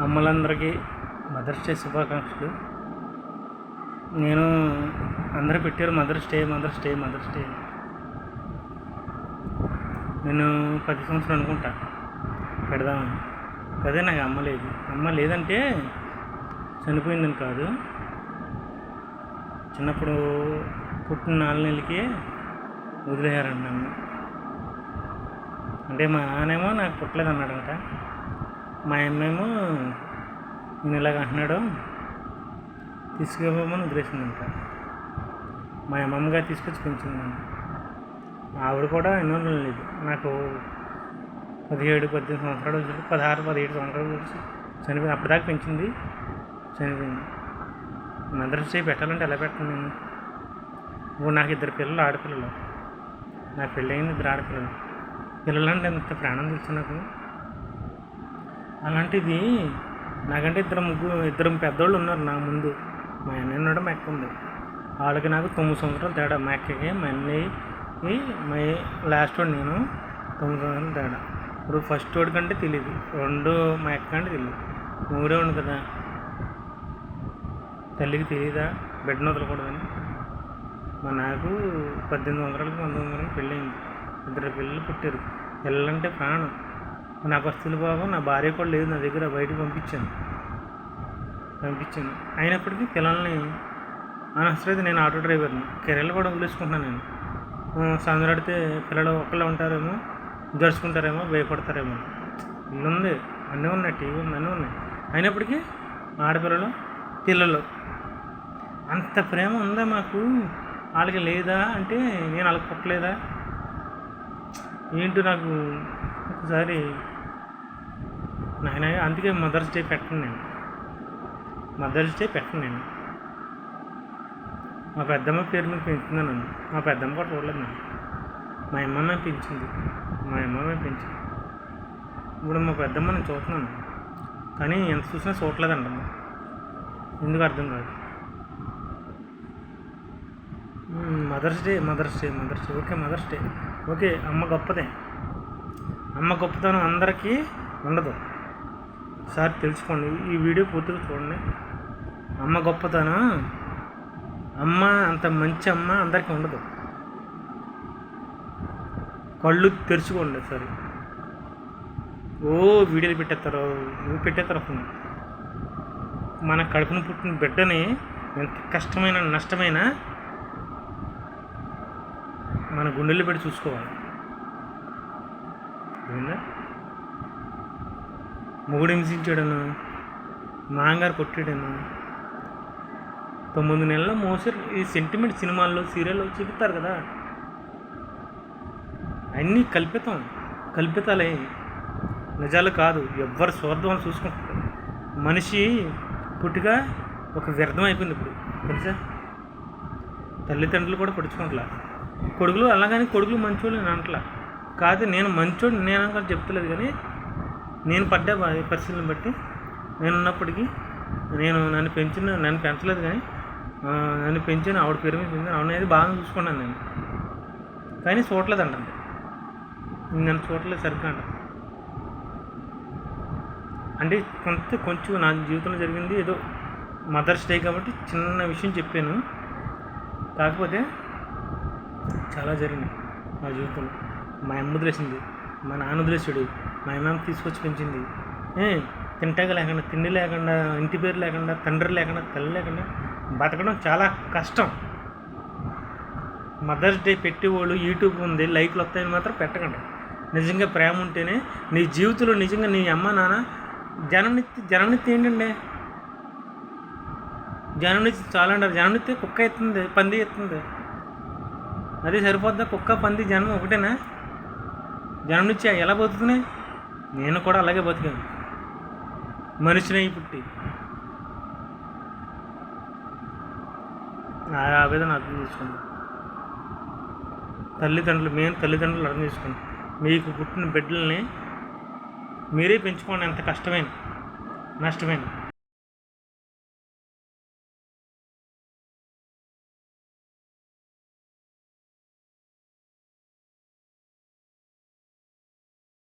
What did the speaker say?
అమ్మలందరికీ mothers day శుభాకాంక్షలు. నేను అందరూ పెట్టారు mother's day mother's day mother's day. నేను పది సంవత్సరాలు అనుకుంటా. పెడదామని అదే నాకు అమ్మ లేదు. అమ్మ లేదంటే చనిపోయిందని కాదు. చిన్నప్పుడు పుట్టిన నాలుగు నెలలకి వదిలేయారండి నన్ను. అంటే మా నానేమో నాకు పుట్టలేదు అన్నాడంట మా అమ్మేమో నేను ఇలాగ అంటున్నాడు తీసుకుపోమని వదిలేసిందంట మా అమ్మమ్మ గారు తీసుకొచ్చి పెంచింది ఆవిడ కూడా ఎన్నో లేదు. నాకు పదిహేడు పద్దెనిమిది సంవత్సరాలు వచ్చి పదహారు పదిహేడు సంవత్సరాలు వచ్చి చనిపోయింది అప్పటిదాకా పెంచింది చనిపోయింది. మదర్స్ డే పెట్టాలంటే ఎలా పెట్టను నేను? ఇప్పుడు నాకు ఇద్దరు పిల్లలు ఆడపిల్లలు. నా పెళ్ళైన ఇద్దరు ఆడపిల్లలు. పిల్లలంటే ఎంత ప్రాణం తెలుసు నాకు? అలాంటిది నాకంటే ఇద్దరు ముగ్గురు ఇద్దరు పెద్దోళ్ళు ఉన్నారు నా ముందు. మా అన్నయ్య ఉన్నాడు మా అక్క ఉంది. వాళ్ళకి నాకు తొమ్మిది సంవత్సరాలు తేడా. మా అక్కకి మా అన్నయ్యకి మా లాస్ట్ వాడు నేను. తొమ్మిది సంవత్సరాలు తేడా. ఇప్పుడు ఫస్ట్ వాడి కంటే తెలియదు రెండు మా అక్క అంటే తెలియదు మూడే ఉండు కదా. తల్లికి తెలియదా బిడ్డను వదలకూడదని. మా నాకు పద్దెనిమిది సంవత్సరాలకి పంతొమ్మిది వందలకి పెళ్ళయింది. ఇద్దరు పిల్లలు పుట్టారు. పిల్లలంటే ప్రాణం. నా పస్తుల బాబు నా భార్య కూడా లేదు నా దగ్గర బయటకు పంపించాను. పంపించాను. అయినప్పటికీ పిల్లల్ని అనవసరం నేను ఆటో డ్రైవర్ని. కెరీర్లు కూడా వదిలేసుకుంటున్నాను నేను. సందడితే పిల్లలు ఒక్కళ్ళే ఉంటారేమో జరుచుకుంటారేమో భయపడతారేమో. ఇల్లు ఉంది అన్నీ ఉన్నాయి టీవీ ఉంది అన్నీ ఉన్నాయి. అయినప్పటికీ ఆడపిల్లలు పిల్లలు. అంత ప్రేమ ఉందా మాకు? వాళ్ళకి లేదా అంటే నేను వాళ్ళకి పుట్టలేదా? ఏంటో నాకు ఒకసారి నాయన అందుకే మదర్స్ డే పెట్టను నేను. మదర్స్ డే పెట్టను నేను. మా పెద్దమ్మ పేరు మీద పెంచుతున్నాను మా పెద్దమ్మ కూడా చూడలేదు నేను మా అమ్మమ్మ పెంచింది. మా అమ్మమ్మ పెంచింది. ఇప్పుడు మా పెద్దమ్మ నేను చూస్తున్నాను. కానీ ఎంత చూసినా చూడలేదంటమ్మ ఎందుకు అర్థం కాదు. Mother's day mother's day mother's day. Okay mother's day. Okay అమ్మ గొప్పదే. అమ్మ గొప్పతనం అందరికీ ఉండదు. సార్ తెలుసుకోండి ఈ వీడియో పూర్తిగా చూడండి. అమ్మ గొప్పతనం? అమ్మ అంత మంచి అమ్మ అందరికీ ఉండదు. కళ్ళు తెరుచుకోండి సరే. ఓ వీడియోలు పెట్టేస్తారు నువ్వు పెట్టేస్తారు ఫోన్ మన కడుపును పుట్టిన బిడ్డని ఎంత కష్టమైన నష్టమైన మన గుండెల్లో పెట్టి చూసుకోవాలి. అర్థమైందా మొగుడు హింసించాడను మాంగారు కొట్టాడను తొమ్మిది నెలల మోసర్ ఈ సెంటిమెంట్ సినిమాల్లో సీరియల్లో చూపిస్తారు కదా? అన్నీ కల్పితం కల్పితాలే. నిజాలు కాదు ఎవ్వరు స్వార్థం అని చూసుకుంటారు. మనిషి పుట్టిగా ఒక వ్యర్థం అయిపోయింది ఇప్పుడు తెలుసా? తల్లిదండ్రులు కూడా పడుచుకుంటలా కొడుకులు అలాగని కొడుకులు మంచోళ్ళు నేను అంటలా కాదు నేను మంచోడు నేను అనుకో చెప్తలేదు కానీ నేను పడ్డ పరిస్థితులను బట్టి నేను ఉన్నప్పటికీ నేను నన్ను పెంచిన నన్ను పెంచలేదు కానీ నన్ను పెంచిన ఆవిడ పేరు మీద పెంచిన ఆవిడ అనేది బాగా చూసుకున్నాను నేను. కానీ చూడలేదు అంట నన్ను చూడలేదు సరిగ్గా అంట. అంటే కొంత కొంచెం నా జీవితంలో జరిగింది ఏదో మదర్స్ డే కాబట్టి చిన్న విషయం చెప్పాను. కాకపోతే చాలా జరిగినాయి నా జీవితంలో. మా అమ్మ వదిలేసింది. మా నాన్న వదిలేసాడు మా అమ్మ తీసుకొచ్చి పెంచింది. తింటాక లేకుండా తిండి లేకుండా ఇంటి పేరు లేకుండా తండ్రి లేకుండా తల్లి లేకుండా బతకడం చాలా కష్టం. మదర్స్ డే పెట్టేవాళ్ళు యూట్యూబ్ ఉంది లైక్లు వస్తాయని మాత్రం పెట్టకండి. నిజంగా ప్రేమ ఉంటేనే నీ జీవితంలో నిజంగా నీ అమ్మ నాన్న జననిత్తి జననిత్తి ఏంటండి జననిత్తి చాలా అంటారు జననిత్తి కుక్క ఎత్తుంది పంది ఎత్తుంది. అది సరిపోద్దా? కుక్క పంది జనం ఒకటేనా? జనం ఎలా బతుకుతున్నాయి? నేను కూడా అలాగే బతికాను. మనిషిని పుట్టి. నా ఆవేదన అర్థం చేసుకోండి తల్లిదండ్రులు మేము తల్లిదండ్రులు అర్థం చేసుకోండి మీకు పుట్టిన బిడ్డల్ని మీరే పెంచుకోండి ఎంత కష్టమైన నష్టమైన.